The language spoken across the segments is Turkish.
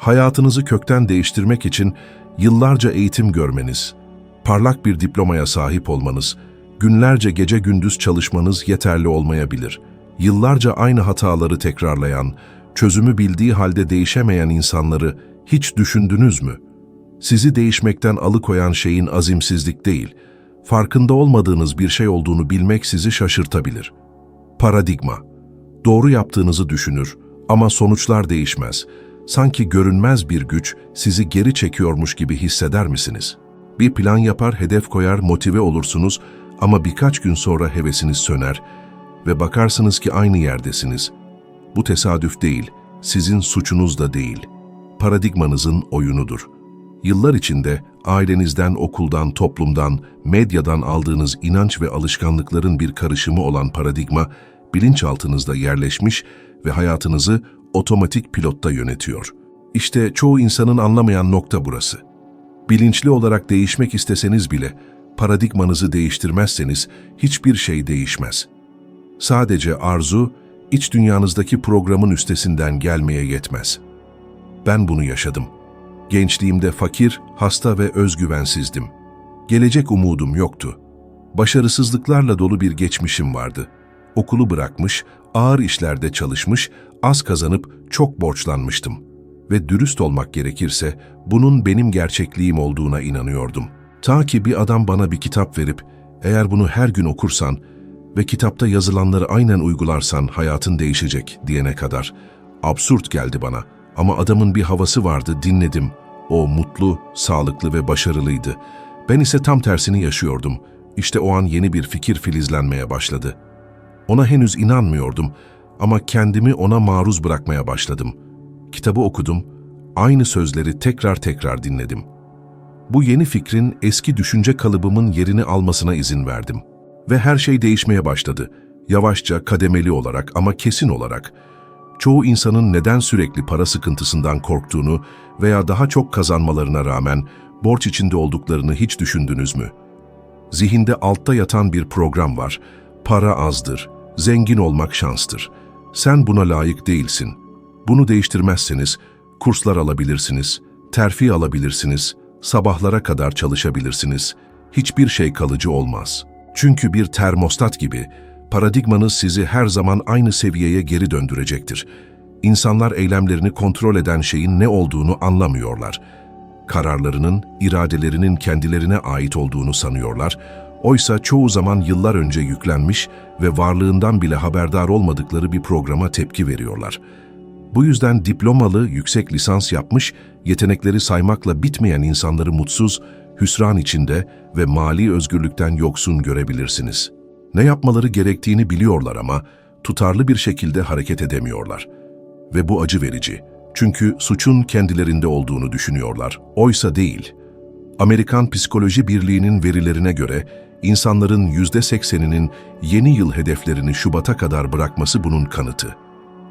hayatınızı kökten değiştirmek için yıllarca eğitim görmeniz, parlak bir diplomaya sahip olmanız, günlerce gece gündüz çalışmanız yeterli olmayabilir. Yıllarca aynı hataları tekrarlayan, çözümü bildiği halde değişemeyen insanları hiç düşündünüz mü? Sizi değişmekten alıkoyan şeyin azimsizlik değil, farkında olmadığınız bir şey olduğunu bilmek sizi şaşırtabilir. Paradigma. Doğru yaptığınızı düşünür ama sonuçlar değişmez. Sanki görünmez bir güç sizi geri çekiyormuş gibi hisseder misiniz? Bir plan yapar, hedef koyar, motive olursunuz ama birkaç gün sonra hevesiniz söner ve bakarsınız ki aynı yerdesiniz. Bu tesadüf değil, sizin suçunuz da değil. Paradigmanızın oyunudur. Yıllar içinde ailenizden, okuldan, toplumdan, medyadan aldığınız inanç ve alışkanlıkların bir karışımı olan paradigma, bilinçaltınızda yerleşmiş ve hayatınızı otomatik pilotta yönetiyor. İşte çoğu insanın anlamayan nokta burası. Bilinçli olarak değişmek isteseniz bile, paradigmanızı değiştirmezseniz hiçbir şey değişmez. Sadece arzu, iç dünyanızdaki programın üstesinden gelmeye yetmez. Ben bunu yaşadım. Gençliğimde fakir, hasta ve özgüvensizdim. Gelecek umudum yoktu. Başarısızlıklarla dolu bir geçmişim vardı. Okulu bırakmış, ağır işlerde çalışmış, az kazanıp çok borçlanmıştım. Ve dürüst olmak gerekirse bunun benim gerçekliğim olduğuna inanıyordum. Ta ki bir adam bana bir kitap verip, eğer bunu her gün okursan ve kitapta yazılanları aynen uygularsan hayatın değişecek diyene kadar. Absürt geldi bana ama adamın bir havası vardı dinledim. O mutlu, sağlıklı ve başarılıydı. Ben ise tam tersini yaşıyordum. İşte o an yeni bir fikir filizlenmeye başladı. Ona henüz inanmıyordum ama kendimi ona maruz bırakmaya başladım. Kitabı okudum, aynı sözleri tekrar tekrar dinledim. Bu yeni fikrin eski düşünce kalıbımın yerini almasına izin verdim. Ve her şey değişmeye başladı. Yavaşça, kademeli olarak ama kesin olarak. Çoğu insanın neden sürekli para sıkıntısından korktuğunu veya daha çok kazanmalarına rağmen borç içinde olduklarını hiç düşündünüz mü? Zihinde altta yatan bir program var. Para azdır, zengin olmak şanstır. Sen buna layık değilsin. Bunu değiştirmezseniz kurslar alabilirsiniz, terfi alabilirsiniz, sabahlara kadar çalışabilirsiniz. Hiçbir şey kalıcı olmaz. Çünkü bir termostat gibi paradigmanız sizi her zaman aynı seviyeye geri döndürecektir. İnsanlar eylemlerini kontrol eden şeyin ne olduğunu anlamıyorlar. Kararlarının, iradelerinin kendilerine ait olduğunu sanıyorlar. Oysa çoğu zaman yıllar önce yüklenmiş ve varlığından bile haberdar olmadıkları bir programa tepki veriyorlar. Bu yüzden diplomalı, yüksek lisans yapmış, yetenekleri saymakla bitmeyen insanları mutsuz, hüsran içinde ve mali özgürlükten yoksun görebilirsiniz. Ne yapmaları gerektiğini biliyorlar ama tutarlı bir şekilde hareket edemiyorlar. Ve bu acı verici. Çünkü suçun kendilerinde olduğunu düşünüyorlar. Oysa değil. Amerikan Psikoloji Birliği'nin verilerine göre insanların %80'inin yeni yıl hedeflerini Şubat'a kadar bırakması bunun kanıtı.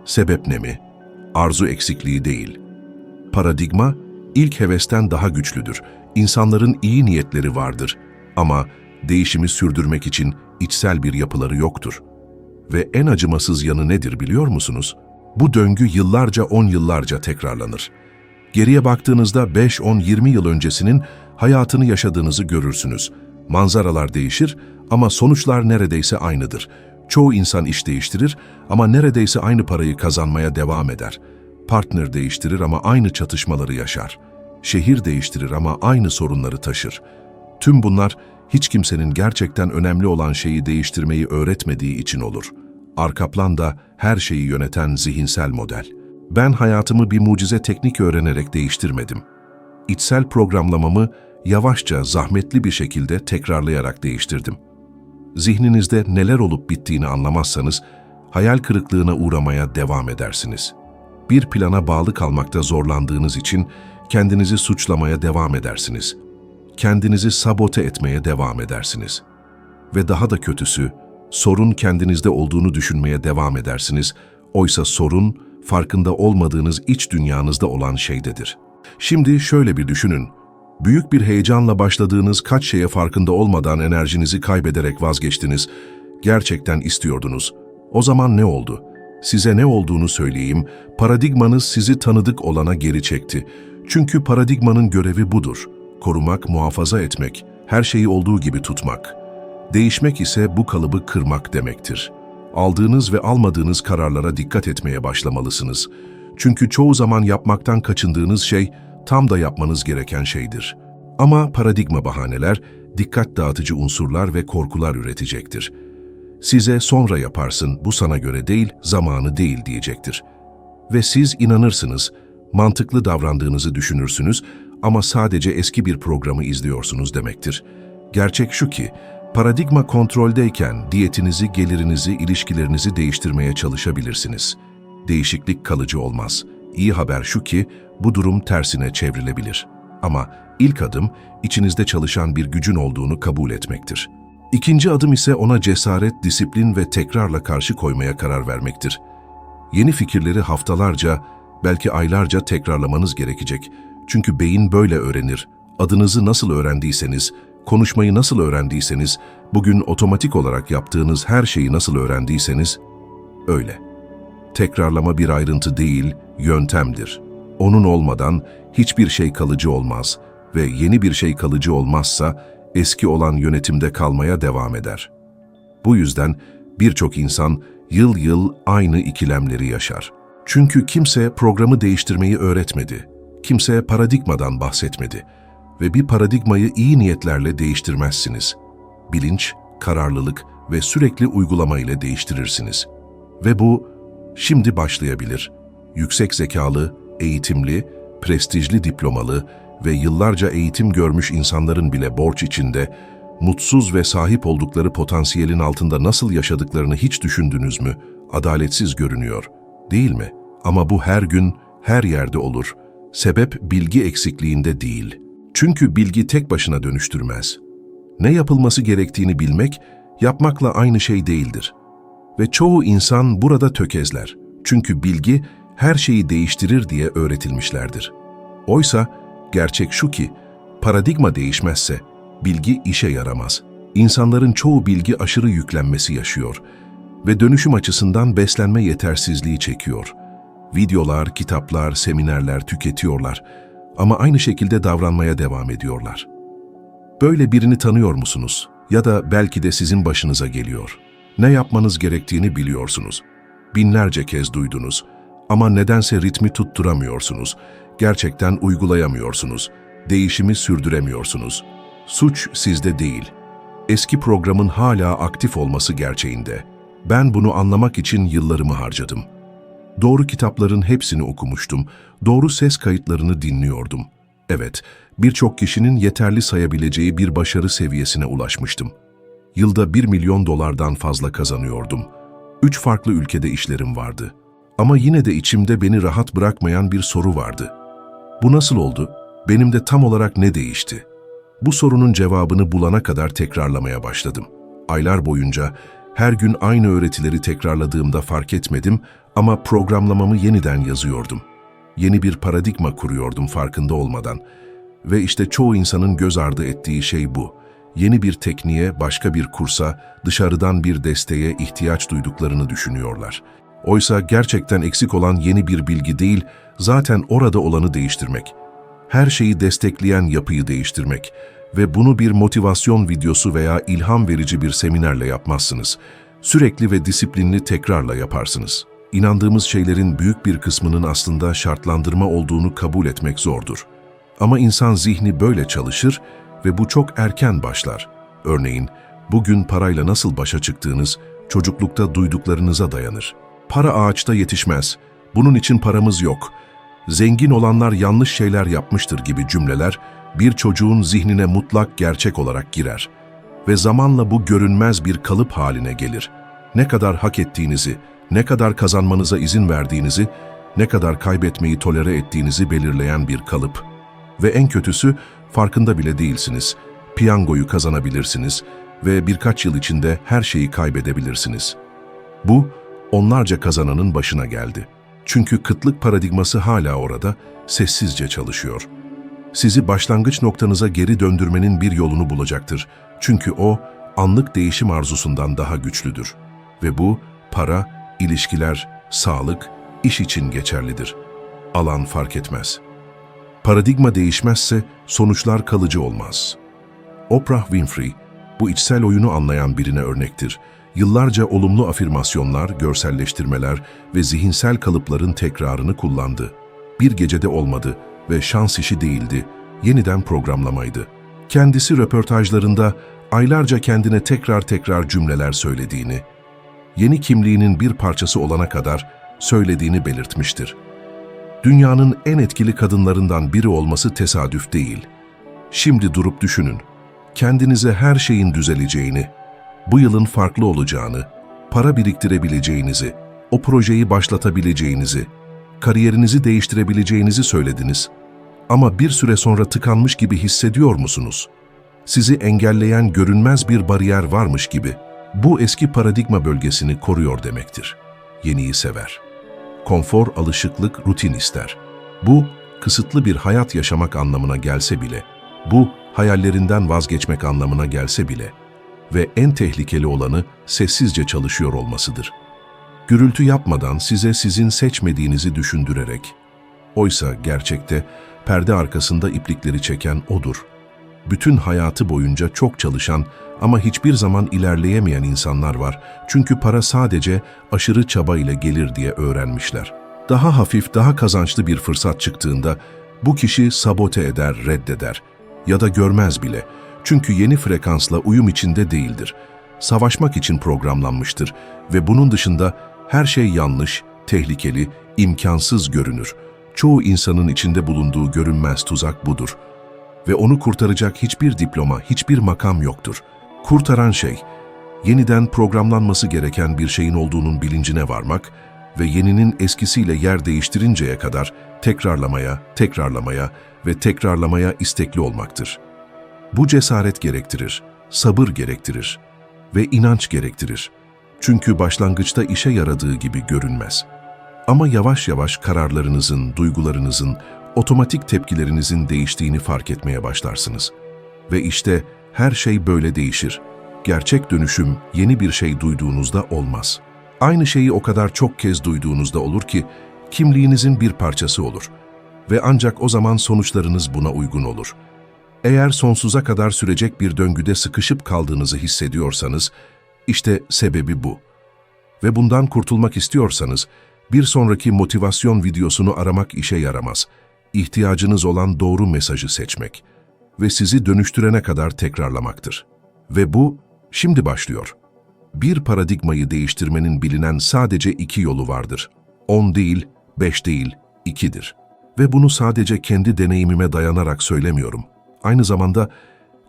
Sebep ne mi? Arzu eksikliği değil. Paradigma, ilk hevesten daha güçlüdür. İnsanların iyi niyetleri vardır ama değişimi sürdürmek için içsel bir yapıları yoktur. Ve en acımasız yanı nedir biliyor musunuz? Bu döngü yıllarca, on yıllarca tekrarlanır. Geriye baktığınızda 5, 10, 20 yıl öncesinin hayatını yaşadığınızı görürsünüz. Manzaralar değişir ama sonuçlar neredeyse aynıdır. Çoğu insan iş değiştirir ama neredeyse aynı parayı kazanmaya devam eder. Partner değiştirir ama aynı çatışmaları yaşar. Şehir değiştirir ama aynı sorunları taşır. Tüm bunlar hiç kimsenin gerçekten önemli olan şeyi değiştirmeyi öğretmediği için olur. Arka planda her şeyi yöneten zihinsel model. Ben hayatımı bir mucize teknik öğrenerek değiştirmedim. İçsel programlamamı yavaşça, zahmetli bir şekilde tekrarlayarak değiştirdim. Zihninizde neler olup bittiğini anlamazsanız, hayal kırıklığına uğramaya devam edersiniz. Bir plana bağlı kalmakta zorlandığınız için kendinizi suçlamaya devam edersiniz. Kendinizi sabote etmeye devam edersiniz. Ve daha da kötüsü, sorun kendinizde olduğunu düşünmeye devam edersiniz. Oysa sorun, farkında olmadığınız iç dünyanızda olan şeydedir. Şimdi şöyle bir düşünün. Büyük bir heyecanla başladığınız kaç şeye farkında olmadan enerjinizi kaybederek vazgeçtiniz. Gerçekten istiyordunuz. O zaman ne oldu? Size ne olduğunu söyleyeyim, paradigmanız sizi tanıdık olana geri çekti. Çünkü paradigmanın görevi budur. Korumak, muhafaza etmek, her şeyi olduğu gibi tutmak. Değişmek ise bu kalıbı kırmak demektir. Aldığınız ve almadığınız kararlara dikkat etmeye başlamalısınız. Çünkü çoğu zaman yapmaktan kaçındığınız şey tam da yapmanız gereken şeydir. Ama paradigma bahaneler, dikkat dağıtıcı unsurlar ve korkular üretecektir. Size sonra yaparsın, bu sana göre değil, zamanı değil diyecektir. Ve siz inanırsınız, mantıklı davrandığınızı düşünürsünüz ama sadece eski bir programı izliyorsunuz demektir. Gerçek şu ki, paradigma kontroldeyken diyetinizi, gelirinizi, ilişkilerinizi değiştirmeye çalışabilirsiniz. Değişiklik kalıcı olmaz. İyi haber şu ki, bu durum tersine çevrilebilir. Ama ilk adım, içinizde çalışan bir gücün olduğunu kabul etmektir. İkinci adım ise ona cesaret, disiplin ve tekrarla karşı koymaya karar vermektir. Yeni fikirleri haftalarca, belki aylarca tekrarlamanız gerekecek. Çünkü beyin böyle öğrenir. Adınızı nasıl öğrendiyseniz, konuşmayı nasıl öğrendiyseniz, bugün otomatik olarak yaptığınız her şeyi nasıl öğrendiyseniz, öyle. Tekrarlama bir ayrıntı değil, yöntemdir. Onun olmadan hiçbir şey kalıcı olmaz ve yeni bir şey kalıcı olmazsa eski olan yönetimde kalmaya devam eder. Bu yüzden birçok insan yıl yıl aynı ikilemleri yaşar. Çünkü kimse programı değiştirmeyi öğretmedi. Kimse paradigmadan bahsetmedi. Ve bir paradigmayı iyi niyetlerle değiştirmezsiniz. Bilinç, kararlılık ve sürekli uygulama ile değiştirirsiniz. Ve bu şimdi başlayabilir. Yüksek zekalı, eğitimli, prestijli diplomalı ve yıllarca eğitim görmüş insanların bile borç içinde, mutsuz ve sahip oldukları potansiyelin altında nasıl yaşadıklarını hiç düşündünüz mü? Adaletsiz görünüyor, değil mi? Ama bu her gün, her yerde olur. Sebep bilgi eksikliğinde değil. Çünkü bilgi tek başına dönüştürmez. Ne yapılması gerektiğini bilmek, yapmakla aynı şey değildir. Ve çoğu insan burada tökezler. Çünkü bilgi her şeyi değiştirir diye öğretilmişlerdir. Oysa gerçek şu ki, paradigma değişmezse bilgi işe yaramaz. İnsanların çoğu bilgi aşırı yüklenmesi yaşıyor ve dönüşüm açısından beslenme yetersizliği çekiyor. Videolar, kitaplar, seminerler tüketiyorlar ama aynı şekilde davranmaya devam ediyorlar. Böyle birini tanıyor musunuz? Ya da belki de sizin başınıza geliyor. Ne yapmanız gerektiğini biliyorsunuz. Binlerce kez duydunuz ama nedense ritmi tutturamıyorsunuz. Gerçekten uygulayamıyorsunuz. Değişimi sürdüremiyorsunuz. Suç sizde değil. Eski programın hala aktif olması gerçeğinde. Ben bunu anlamak için yıllarımı harcadım. Doğru kitapların hepsini okumuştum. Doğru ses kayıtlarını dinliyordum. Evet, birçok kişinin yeterli sayabileceği bir başarı seviyesine ulaşmıştım. Yılda 1 milyon dolardan fazla kazanıyordum. Üç farklı ülkede işlerim vardı. Ama yine de içimde beni rahat bırakmayan bir soru vardı. Bu nasıl oldu? Benim de tam olarak ne değişti? Bu sorunun cevabını bulana kadar tekrarlamaya başladım. Aylar boyunca her gün aynı öğretileri tekrarladığımda fark etmedim ama programlamamı yeniden yazıyordum. Yeni bir paradigma kuruyordum farkında olmadan. Ve işte çoğu insanın göz ardı ettiği şey bu. Yeni bir tekniğe, başka bir kursa, dışarıdan bir desteğe ihtiyaç duyduklarını düşünüyorlar. Oysa gerçekten eksik olan yeni bir bilgi değil, zaten orada olanı değiştirmek. Her şeyi destekleyen yapıyı değiştirmek ve bunu bir motivasyon videosu veya ilham verici bir seminerle yapmazsınız. Sürekli ve disiplinli tekrarla yaparsınız. İnandığımız şeylerin büyük bir kısmının aslında şartlandırma olduğunu kabul etmek zordur. Ama insan zihni böyle çalışır ve bu çok erken başlar. Örneğin, bugün parayla nasıl başa çıktığınız çocuklukta duyduklarınıza dayanır. Para ağaçta yetişmez, bunun için paramız yok, zengin olanlar yanlış şeyler yapmıştır gibi cümleler bir çocuğun zihnine mutlak gerçek olarak girer. Ve zamanla bu görünmez bir kalıp haline gelir. Ne kadar hak ettiğinizi, ne kadar kazanmanıza izin verdiğinizi, ne kadar kaybetmeyi tolere ettiğinizi belirleyen bir kalıp. Ve en kötüsü farkında bile değilsiniz. Piyangoyu kazanabilirsiniz ve birkaç yıl içinde her şeyi kaybedebilirsiniz. Bu, onlarca kazananın başına geldi. Çünkü kıtlık paradigması hala orada, sessizce çalışıyor. Sizi başlangıç noktanıza geri döndürmenin bir yolunu bulacaktır. Çünkü o, anlık değişim arzusundan daha güçlüdür. Ve bu, para, ilişkiler, sağlık, iş için geçerlidir. Alan fark etmez. Paradigma değişmezse sonuçlar kalıcı olmaz. Oprah Winfrey, bu içsel oyunu anlayan birine örnektir. Yıllarca olumlu afirmasyonlar, görselleştirmeler ve zihinsel kalıpların tekrarını kullandı. Bir gecede olmadı ve şans işi değildi, yeniden programlamaydı. Kendisi röportajlarında aylarca kendine tekrar tekrar cümleler söylediğini, yeni kimliğinin bir parçası olana kadar söylediğini belirtmiştir. Dünyanın en etkili kadınlarından biri olması tesadüf değil. Şimdi durup düşünün. Kendinize her şeyin düzeleceğini, bu yılın farklı olacağını, para biriktirebileceğinizi, o projeyi başlatabileceğinizi, kariyerinizi değiştirebileceğinizi söylediniz. Ama bir süre sonra tıkanmış gibi hissediyor musunuz? Sizi engelleyen görünmez bir bariyer varmış gibi. Bu eski paradigma bölgesini koruyor demektir. Yeniyi sever. Konfor, alışıklık, rutin ister. Bu, kısıtlı bir hayat yaşamak anlamına gelse bile, bu, hayallerinden vazgeçmek anlamına gelse bile ve en tehlikeli olanı sessizce çalışıyor olmasıdır. Gürültü yapmadan size sizin seçmediğinizi düşündürerek. Oysa gerçekte perde arkasında iplikleri çeken odur. Bütün hayatı boyunca çok çalışan ama hiçbir zaman ilerleyemeyen insanlar var. Çünkü para sadece aşırı çaba ile gelir diye öğrenmişler. Daha hafif, daha kazançlı bir fırsat çıktığında bu kişi sabote eder, reddeder ya da görmez bile. Çünkü yeni frekansla uyum içinde değildir. Savaşmak için programlanmıştır ve bunun dışında her şey yanlış, tehlikeli, imkansız görünür. Çoğu insanın içinde bulunduğu görünmez tuzak budur. Ve onu kurtaracak hiçbir diploma, hiçbir makam yoktur. Kurtaran şey, yeniden programlanması gereken bir şeyin olduğunun bilincine varmak ve yeninin eskisiyle yer değiştirinceye kadar tekrarlamaya, tekrarlamaya ve tekrarlamaya istekli olmaktır. Bu cesaret gerektirir, sabır gerektirir ve inanç gerektirir. Çünkü başlangıçta işe yaradığı gibi görünmez. Ama yavaş yavaş kararlarınızın, duygularınızın, otomatik tepkilerinizin değiştiğini fark etmeye başlarsınız. Ve işte her şey böyle değişir. Gerçek dönüşüm yeni bir şey duyduğunuzda olmaz. Aynı şeyi o kadar çok kez duyduğunuzda olur ki kimliğinizin bir parçası olur. Ve ancak o zaman sonuçlarınız buna uygun olur. Eğer sonsuza kadar sürecek bir döngüde sıkışıp kaldığınızı hissediyorsanız, işte sebebi bu. Ve bundan kurtulmak istiyorsanız, bir sonraki motivasyon videosunu aramak işe yaramaz. İhtiyacınız olan doğru mesajı seçmek ve sizi dönüştürene kadar tekrarlamaktır. Ve bu şimdi başlıyor. Bir paradigmayı değiştirmenin bilinen sadece iki yolu vardır. On değil, beş değil, ikidir. Ve bunu sadece kendi deneyimime dayanarak söylemiyorum. Aynı zamanda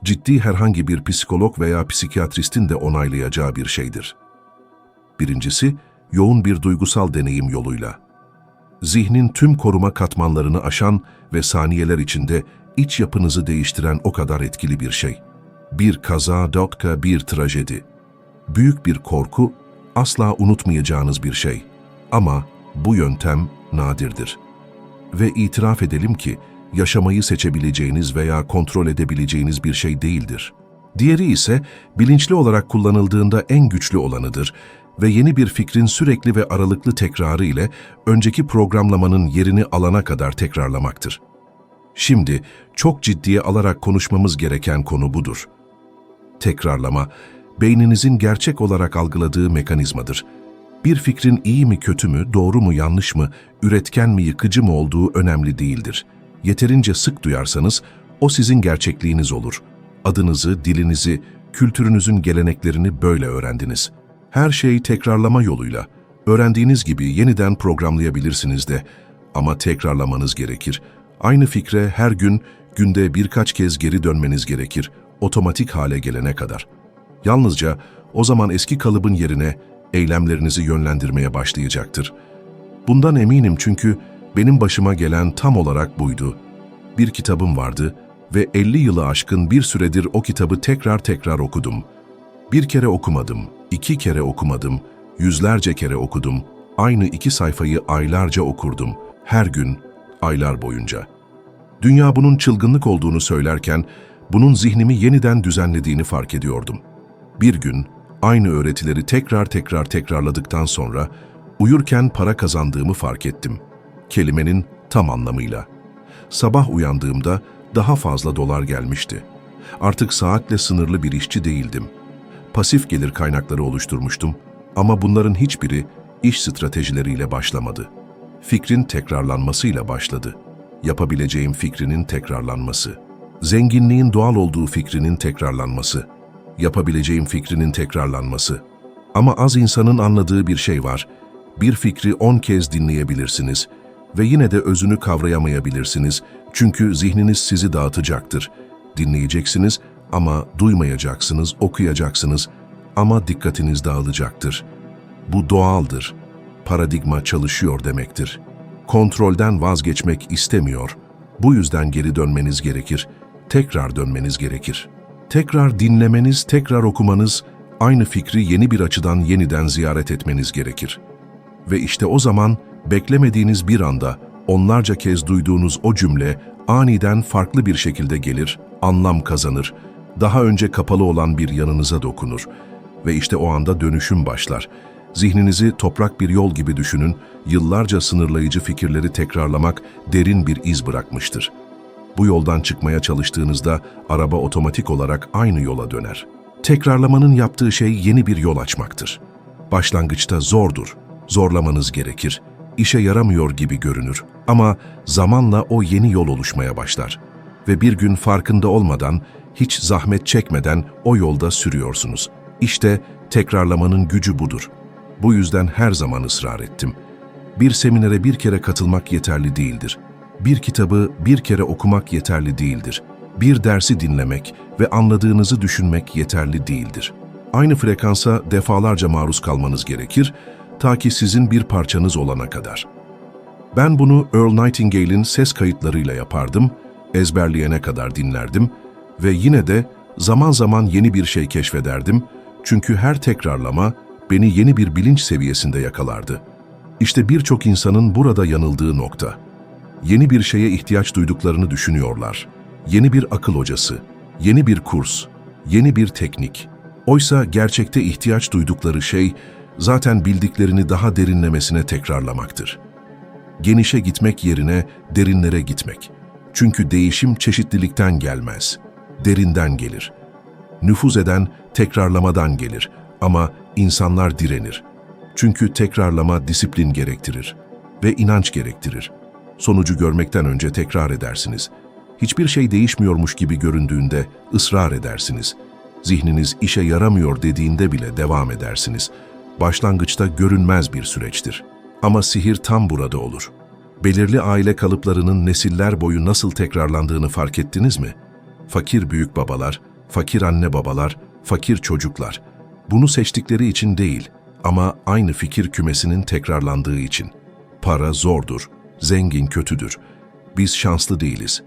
ciddi herhangi bir psikolog veya psikiyatristin de onaylayacağı bir şeydir. Birincisi, yoğun bir duygusal deneyim yoluyla. Zihnin tüm koruma katmanlarını aşan ve saniyeler içinde iç yapınızı değiştiren o kadar etkili bir şey. Bir kaza, dokka, bir trajedi. Büyük bir korku, asla unutmayacağınız bir şey. Ama bu yöntem nadirdir. Ve itiraf edelim ki, yaşamayı seçebileceğiniz veya kontrol edebileceğiniz bir şey değildir. Diğeri ise bilinçli olarak kullanıldığında en güçlü olanıdır ve yeni bir fikrin sürekli ve aralıklı tekrarı ile önceki programlamanın yerini alana kadar tekrarlamaktır. Şimdi çok ciddiye alarak konuşmamız gereken konu budur. Tekrarlama, beyninizin gerçek olarak algıladığı mekanizmadır. Bir fikrin iyi mi kötü mü, doğru mu yanlış mı, üretken mi yıkıcı mı olduğu önemli değildir. Yeterince sık duyarsanız o sizin gerçekliğiniz olur. Adınızı, dilinizi, kültürünüzün geleneklerini böyle öğrendiniz. Her şeyi tekrarlama yoluyla, öğrendiğiniz gibi yeniden programlayabilirsiniz de ama tekrarlamanız gerekir. Aynı fikre her gün, günde birkaç kez geri dönmeniz gerekir, otomatik hale gelene kadar. Yalnızca o zaman eski kalıbın yerine eylemlerinizi yönlendirmeye başlayacaktır. Bundan eminim çünkü benim başıma gelen tam olarak buydu. Bir kitabım vardı ve 50 yılı aşkın bir süredir o kitabı tekrar tekrar okudum. Bir kere okumadım, iki kere okumadım, yüzlerce kere okudum. Aynı iki sayfayı aylarca okurdum. Her gün, aylar boyunca. Dünya bunun çılgınlık olduğunu söylerken, bunun zihnimi yeniden düzenlediğini fark ediyordum. Bir gün, aynı öğretileri tekrar tekrar tekrarladıktan sonra, Uyurken para kazandığımı fark ettim. Kelimenin tam anlamıyla. Sabah uyandığımda daha fazla dolar gelmişti. Artık saatle sınırlı bir işçi değildim. Pasif gelir kaynakları oluşturmuştum ama bunların hiçbiri iş stratejileriyle başlamadı. Fikrin tekrarlanmasıyla başladı. Yapabileceğim fikrinin tekrarlanması. Zenginliğin doğal olduğu fikrinin tekrarlanması. Yapabileceğim fikrinin tekrarlanması. Ama az insanın anladığı bir şey var. Bir fikri on kez dinleyebilirsiniz ve yine de özünü kavrayamayabilirsiniz çünkü zihniniz sizi dağıtacaktır. Dinleyeceksiniz ama duymayacaksınız, okuyacaksınız ama dikkatiniz dağılacaktır. Bu doğaldır. Paradigma çalışıyor demektir. Kontrolden vazgeçmek istemiyor. Bu yüzden geri dönmeniz gerekir. Tekrar dönmeniz gerekir. Tekrar dinlemeniz, tekrar okumanız, aynı fikri yeni bir açıdan yeniden ziyaret etmeniz gerekir. Ve işte o zaman beklemediğiniz bir anda onlarca kez duyduğunuz o cümle aniden farklı bir şekilde gelir, anlam kazanır, daha önce kapalı olan bir yanınıza dokunur. Ve işte o anda dönüşüm başlar. Zihninizi toprak bir yol gibi düşünün, yıllarca sınırlayıcı fikirleri tekrarlamak derin bir iz bırakmıştır. Bu yoldan çıkmaya çalıştığınızda araba otomatik olarak aynı yola döner. Tekrarlamanın yaptığı şey yeni bir yol açmaktır. Başlangıçta zordur, zorlamanız gerekir. İşe yaramıyor gibi görünür ama zamanla o yeni yol oluşmaya başlar. Ve bir gün farkında olmadan, hiç zahmet çekmeden o yolda sürüyorsunuz. İşte tekrarlamanın gücü budur. Bu yüzden her zaman ısrar ettim. Bir seminere bir kere katılmak yeterli değildir. Bir kitabı bir kere okumak yeterli değildir. Bir dersi dinlemek ve anladığınızı düşünmek yeterli değildir. Aynı frekansa defalarca maruz kalmanız gerekir ta ki sizin bir parçanız olana kadar. Ben bunu Earl Nightingale'in ses kayıtlarıyla yapardım, ezberleyene kadar dinlerdim ve yine de zaman zaman yeni bir şey keşfederdim çünkü her tekrarlama beni yeni bir bilinç seviyesinde yakalardı. İşte birçok insanın burada yanıldığı nokta. Yeni bir şeye ihtiyaç duyduklarını düşünüyorlar. Yeni bir akıl hocası, yeni bir kurs, yeni bir teknik. Oysa gerçekte ihtiyaç duydukları şey zaten bildiklerini daha derinlemesine tekrarlamaktır. Genişe gitmek yerine derinlere gitmek. Çünkü değişim çeşitlilikten gelmez, derinden gelir. Nüfuz eden tekrarlamadan gelir ama insanlar direnir. Çünkü tekrarlama disiplin gerektirir ve inanç gerektirir. Sonucu görmekten önce tekrar edersiniz. Hiçbir şey değişmiyormuş gibi göründüğünde ısrar edersiniz. Zihniniz işe yaramıyor dediğinde bile devam edersiniz. Başlangıçta görünmez bir süreçtir. Ama sihir tam burada olur. Belirli aile kalıplarının nesiller boyu nasıl tekrarlandığını fark ettiniz mi? Fakir büyük babalar, fakir anne babalar, fakir çocuklar. Bunu seçtikleri için değil ama aynı fikir kümesinin tekrarlandığı için. Para zordur, zengin kötüdür. Biz şanslı değiliz.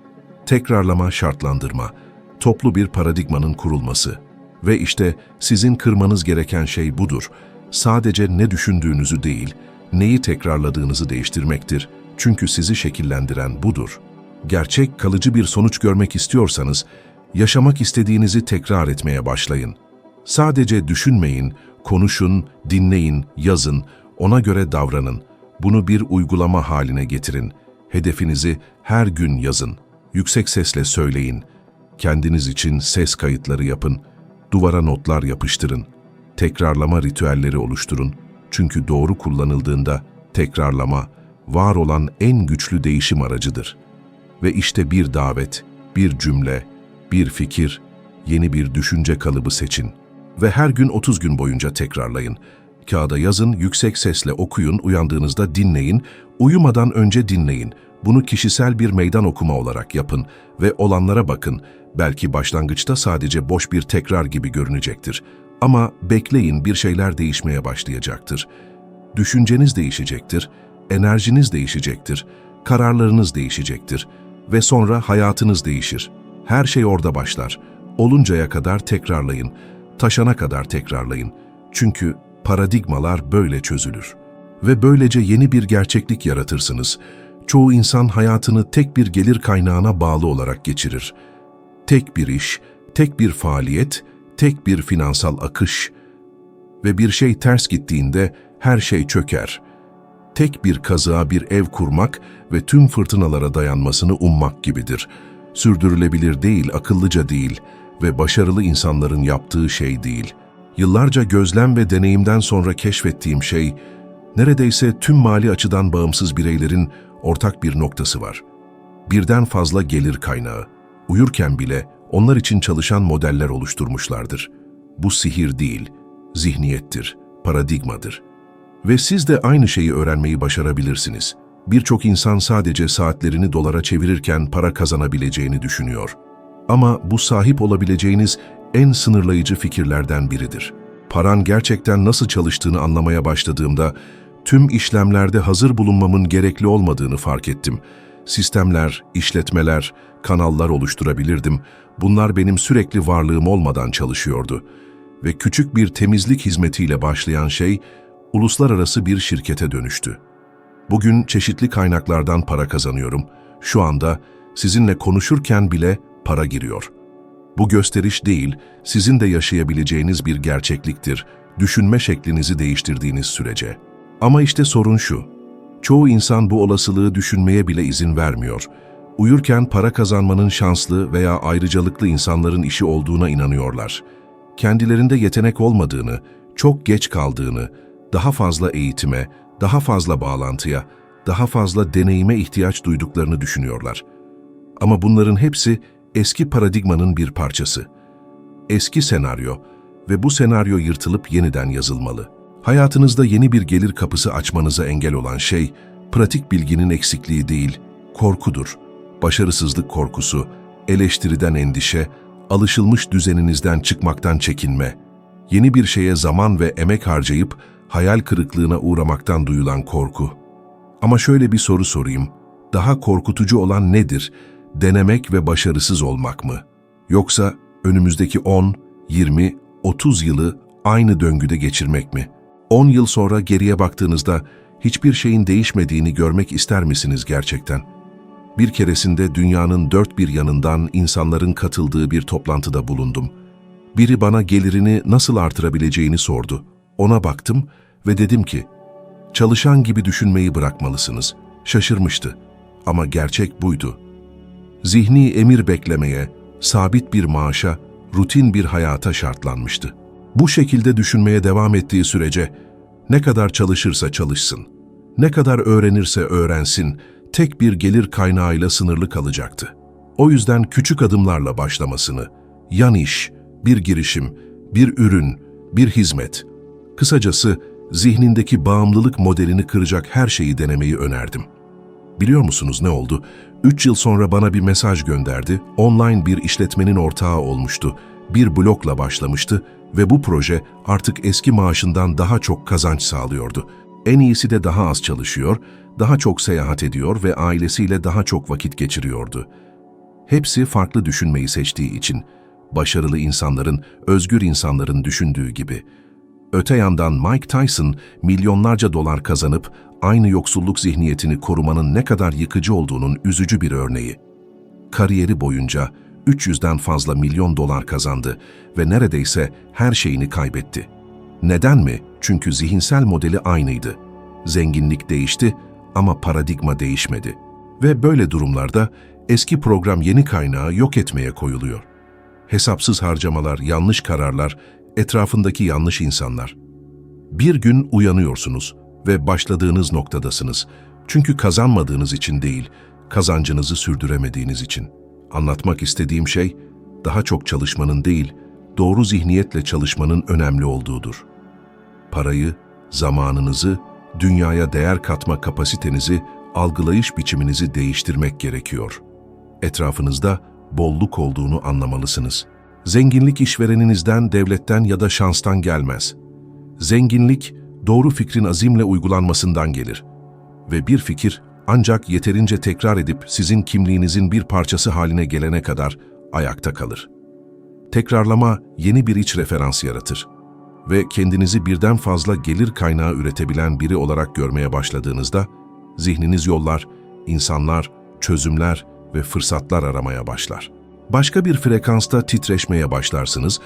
Tekrarlama, şartlandırma, toplu bir paradigmanın kurulması. Ve işte sizin kırmanız gereken şey budur. Sadece ne düşündüğünüzü değil, neyi tekrarladığınızı değiştirmektir. Çünkü sizi şekillendiren budur. Gerçek, kalıcı bir sonuç görmek istiyorsanız, yaşamak istediğinizi tekrar etmeye başlayın. Sadece düşünmeyin, konuşun, dinleyin, yazın, ona göre davranın. Bunu bir uygulama haline getirin. Hedefinizi her gün yazın. Yüksek sesle söyleyin. Kendiniz için ses kayıtları yapın. Duvara notlar yapıştırın. Tekrarlama ritüelleri oluşturun. Çünkü doğru kullanıldığında tekrarlama, var olan en güçlü değişim aracıdır. Ve işte bir davet, bir cümle, bir fikir, yeni bir düşünce kalıbı seçin. Ve her gün 30 gün boyunca tekrarlayın. Kağıda yazın, yüksek sesle okuyun, uyandığınızda dinleyin, uyumadan önce dinleyin. Bunu kişisel bir meydan okuma olarak yapın ve olanlara bakın. Belki başlangıçta sadece boş bir tekrar gibi görünecektir. Ama bekleyin bir şeyler değişmeye başlayacaktır. Düşünceniz değişecektir, enerjiniz değişecektir, kararlarınız değişecektir ve sonra hayatınız değişir. Her şey orada başlar. Oluncaya kadar tekrarlayın, taşana kadar tekrarlayın. Çünkü paradigmalar böyle çözülür. Ve böylece yeni bir gerçeklik yaratırsınız. Çoğu insan hayatını tek bir gelir kaynağına bağlı olarak geçirir. Tek bir iş, tek bir faaliyet, tek bir finansal akış. Ve bir şey ters gittiğinde her şey çöker. tek bir kazığa bir ev kurmak ve tüm fırtınalara dayanmasını ummak gibidir. Sürdürülebilir değil, akıllıca değil ve başarılı insanların yaptığı şey değil. Yıllarca gözlem ve deneyimden sonra keşfettiğim şey, neredeyse tüm mali açıdan bağımsız bireylerin ortak bir noktası var. Birden fazla gelir kaynağı. Uyurken bile onlar için çalışan modeller oluşturmuşlardır. Bu sihir değil, zihniyettir, paradigmadır. Ve siz de aynı şeyi öğrenmeyi başarabilirsiniz. Birçok insan sadece saatlerini dolara çevirirken para kazanabileceğini düşünüyor. Ama bu sahip olabileceğiniz en sınırlayıcı fikirlerden biridir. Paran gerçekten nasıl çalıştığını anlamaya başladığımda tüm işlemlerde hazır bulunmamın gerekli olmadığını fark ettim. Sistemler, işletmeler, kanallar oluşturabilirdim. Bunlar benim sürekli varlığım olmadan çalışıyordu. Ve küçük bir temizlik hizmetiyle başlayan şey, uluslararası bir şirkete dönüştü. Bugün çeşitli kaynaklardan para kazanıyorum. Şu anda sizinle konuşurken bile para giriyor. Bu gösteriş değil, sizin de yaşayabileceğiniz bir gerçekliktir, düşünme şeklinizi değiştirdiğiniz sürece. Ama işte sorun şu, çoğu insan bu olasılığı düşünmeye bile izin vermiyor. Uyurken para kazanmanın şanslı veya ayrıcalıklı insanların işi olduğuna inanıyorlar. Kendilerinde yetenek olmadığını, çok geç kaldığını, daha fazla eğitime, daha fazla bağlantıya, daha fazla deneyime ihtiyaç duyduklarını düşünüyorlar. Ama bunların hepsi eski paradigmanın bir parçası. Eski senaryo ve bu senaryo yırtılıp yeniden yazılmalı. Hayatınızda yeni bir gelir kapısı açmanıza engel olan şey, pratik bilginin eksikliği değil, korkudur. Başarısızlık korkusu, eleştiriden endişe, alışılmış düzeninizden çıkmaktan çekinme, yeni bir şeye zaman ve emek harcayıp hayal kırıklığına uğramaktan duyulan korku. Ama şöyle bir soru sorayım. Daha korkutucu olan nedir? Denemek ve başarısız olmak mı? Yoksa önümüzdeki 10, 20, 30 yılı aynı döngüde geçirmek mi? 10 yıl sonra geriye baktığınızda hiçbir şeyin değişmediğini görmek ister misiniz gerçekten? Bir keresinde dünyanın dört bir yanından insanların katıldığı bir toplantıda bulundum. Biri bana gelirini nasıl artırabileceğini sordu. Ona baktım ve dedim ki, çalışan gibi düşünmeyi bırakmalısınız. Şaşırmıştı ama gerçek buydu. Zihni emir beklemeye, sabit bir maaşa, rutin bir hayata şartlanmıştı. Bu şekilde düşünmeye devam ettiği sürece ne kadar çalışırsa çalışsın, ne kadar öğrenirse öğrensin, tek bir gelir kaynağıyla sınırlı kalacaktı. O yüzden küçük adımlarla başlamasını, yan iş, bir girişim, bir ürün, bir hizmet, kısacası zihnindeki bağımlılık modelini kıracak her şeyi denemeyi önerdim. Biliyor musunuz ne oldu? Üç yıl sonra bana bir mesaj gönderdi, online bir işletmenin ortağı olmuştu, bir blokla başlamıştı ve bu proje artık eski maaşından daha çok kazanç sağlıyordu. En iyisi de daha az çalışıyor, daha çok seyahat ediyor ve ailesiyle daha çok vakit geçiriyordu. Hepsi farklı düşünmeyi seçtiği için, başarılı insanların, özgür insanların düşündüğü gibi. Öte yandan Mike Tyson milyonlarca dolar kazanıp aynı yoksulluk zihniyetini korumanın ne kadar yıkıcı olduğunun üzücü bir örneği. Kariyeri boyunca 300'den fazla milyon dolar kazandı ve neredeyse her şeyini kaybetti. Neden mi? Çünkü zihinsel modeli aynıydı. Zenginlik değişti ama paradigma değişmedi. Ve böyle durumlarda eski program yeni kaynağı yok etmeye koyuluyor. Hesapsız harcamalar, yanlış kararlar, etrafındaki yanlış insanlar. Bir gün uyanıyorsunuz ve başladığınız noktadasınız. Çünkü kazanmadığınız için değil, kazancınızı sürdüremediğiniz için. Anlatmak istediğim şey, daha çok çalışmanın değil, doğru zihniyetle çalışmanın önemli olduğudur. Parayı, zamanınızı, dünyaya değer katma kapasitenizi, algılayış biçiminizi değiştirmek gerekiyor. Etrafınızda bolluk olduğunu anlamalısınız. Zenginlik işvereninizden, devletten ya da şanstan gelmez. Zenginlik, doğru fikrin azimle uygulanmasından gelir. Ve bir fikir ancak yeterince tekrar edip sizin kimliğinizin bir parçası haline gelene kadar ayakta kalır. Tekrarlama yeni bir iç referans yaratır ve kendinizi birden fazla gelir kaynağı üretebilen biri olarak görmeye başladığınızda zihniniz yollar, insanlar, çözümler ve fırsatlar aramaya başlar. Başka bir frekansta titreşmeye başlarsınız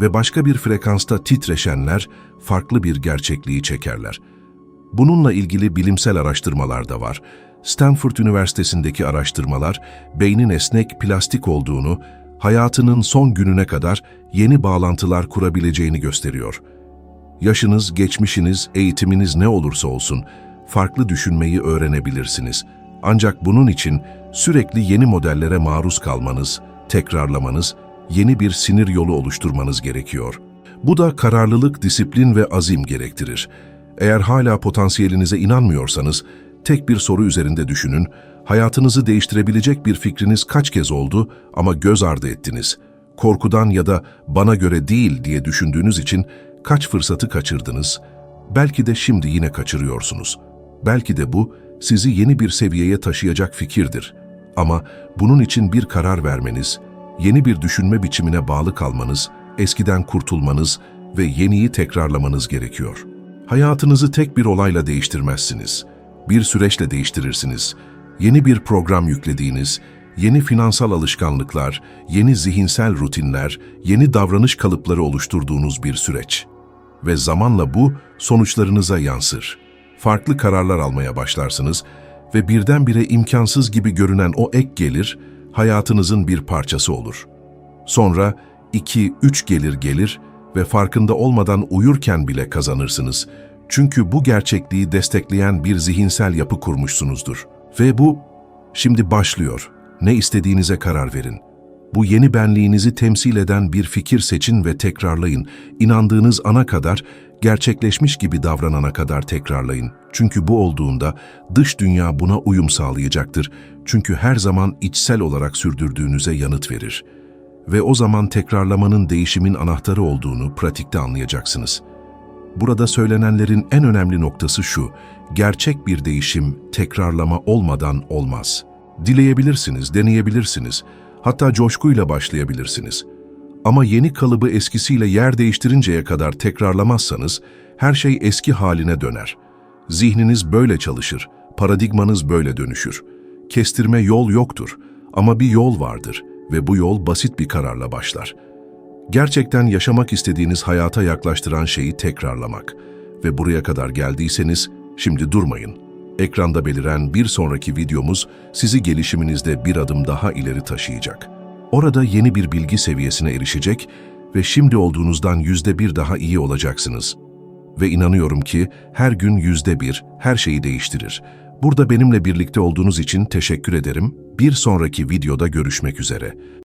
ve başka bir frekansta titreşenler farklı bir gerçekliği çekerler. Bununla ilgili bilimsel araştırmalar da var. Stanford Üniversitesi'ndeki araştırmalar, beynin esnek plastik olduğunu, hayatının son gününe kadar yeni bağlantılar kurabileceğini gösteriyor. Yaşınız, geçmişiniz, eğitiminiz ne olursa olsun, farklı düşünmeyi öğrenebilirsiniz. Ancak bunun için sürekli yeni modellere maruz kalmanız, tekrarlamanız, yeni bir sinir yolu oluşturmanız gerekiyor. Bu da kararlılık, disiplin ve azim gerektirir. Eğer hala potansiyelinize inanmıyorsanız, tek bir soru üzerinde düşünün, hayatınızı değiştirebilecek bir fikriniz kaç kez oldu ama göz ardı ettiniz? Korkudan ya da bana göre değil diye düşündüğünüz için kaç fırsatı kaçırdınız? Belki de şimdi yine kaçırıyorsunuz. Belki de bu sizi yeni bir seviyeye taşıyacak fikirdir. Ama bunun için bir karar vermeniz, yeni bir düşünme biçimine bağlı kalmanız, eskiden kurtulmanız ve yeniyi tekrarlamanız gerekiyor. Hayatınızı tek bir olayla değiştirmezsiniz. Bir süreçle değiştirirsiniz. Yeni bir program yüklediğiniz, yeni finansal alışkanlıklar, yeni zihinsel rutinler, yeni davranış kalıpları oluşturduğunuz bir süreç. Ve zamanla bu sonuçlarınıza yansır. Farklı kararlar almaya başlarsınız ve birdenbire imkansız gibi görünen o ek gelir, hayatınızın bir parçası olur. Sonra 2-3 gelir gelir ve farkında olmadan uyurken bile kazanırsınız. Çünkü bu gerçekliği destekleyen bir zihinsel yapı kurmuşsunuzdur. Ve bu şimdi başlıyor. Ne istediğinize karar verin. Bu yeni benliğinizi temsil eden bir fikir seçin ve tekrarlayın. İnandığınız ana kadar, gerçekleşmiş gibi davranana kadar tekrarlayın. Çünkü bu olduğunda dış dünya buna uyum sağlayacaktır. Çünkü her zaman içsel olarak sürdürdüğünüze yanıt verir. Ve o zaman tekrarlamanın değişimin anahtarı olduğunu pratikte anlayacaksınız. Burada söylenenlerin en önemli noktası şu, gerçek bir değişim tekrarlama olmadan olmaz. Dileyebilirsiniz, deneyebilirsiniz, hatta coşkuyla başlayabilirsiniz. Ama yeni kalıbı eskisiyle yer değiştirinceye kadar tekrarlamazsanız, her şey eski haline döner. Zihniniz böyle çalışır, paradigmanız böyle dönüşür. Kestirme yol yoktur ama bir yol vardır ve bu yol basit bir kararla başlar. Gerçekten yaşamak istediğiniz hayata yaklaştıran şeyi tekrarlamak. Ve buraya kadar geldiyseniz şimdi durmayın. Ekranda beliren bir sonraki videomuz sizi gelişiminizde bir adım daha ileri taşıyacak. Orada yeni bir bilgi seviyesine erişecek ve şimdi olduğunuzdan yüzde bir daha iyi olacaksınız. Ve inanıyorum ki her gün yüzde bir her şeyi değiştirir. Burada benimle birlikte olduğunuz için teşekkür ederim. Bir sonraki videoda görüşmek üzere.